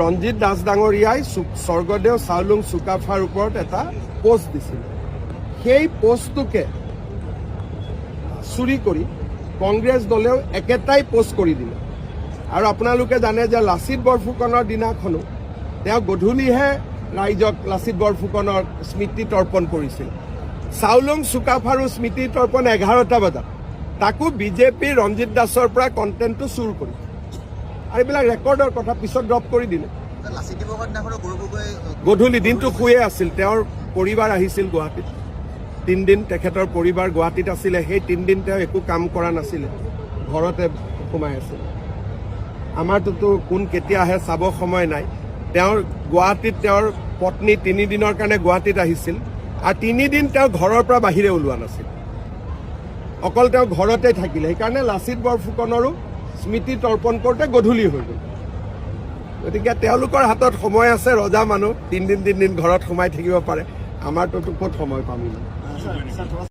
ৰঞ্জিত দাস ডাঙৰীয়াই স্বৰ্গদেউ চাওলুং চুকাফাৰ ওপৰত এটা পোষ্ট দিছিল। সেই পোষ্টটোকে চুৰি কৰি কংগ্ৰেছ দলেও একেটাই পোষ্ট কৰি দিলে। আৰু আপোনালোকে জানে যে লাচিত বৰফুকনৰ দিনাখনো তেওঁ গধূলিহে ৰাইজক লাচিত বৰফুকনৰ স্মৃতি তৰ্পণ কৰিছিল। চাওলুং চুকাফাৰো স্মৃতি তৰ্পণ এঘাৰটা বজাত। তাকো বিজেপিৰ ৰঞ্জিত দাসৰ পৰা কণ্টেণ্টটো চুৰ কৰি। আৰু এইবিলাক ৰেকৰ্ডৰ কথা পিছত ড্ৰপ কৰি দিলে। গধূলি দিনটো শুয়ে আছিল, তেওঁৰ পৰিবাৰ আহিছিল গুৱাহাটীত। তিনিদিন তেখেতৰ পৰিবাৰ গুৱাহাটীত আছিলে, সেই তিনিদিন তেওঁ একো কাম কৰা নাছিলে, ঘৰতে সোমাই আছিল। আমাৰটোতো কোন কেতিয়া আহে চাব সময় নাই। তেওঁৰ গুৱাহাটীত তেওঁৰ পত্নী তিনিদিনৰ কাৰণে গুৱাহাটীত আহিছিল আৰু তিনিদিন তেওঁ ঘৰৰ পৰা বাহিৰে ওলোৱা নাছিল। অকল তেওঁ ঘৰতে থাকিলে, সেইকাৰণে লাচিত বৰফুকনৰো স্মৃতি তৰ্পণ কৰোঁতে গধূলি হৈ গ'ল। গতিকে তেওঁলোকৰ হাতত সময় আছে, ৰজা মানুহ, তিনিদিন তিনিদিন ঘৰত সোমাই থাকিব পাৰে। আমাৰটোতো ক'ত সময় পাম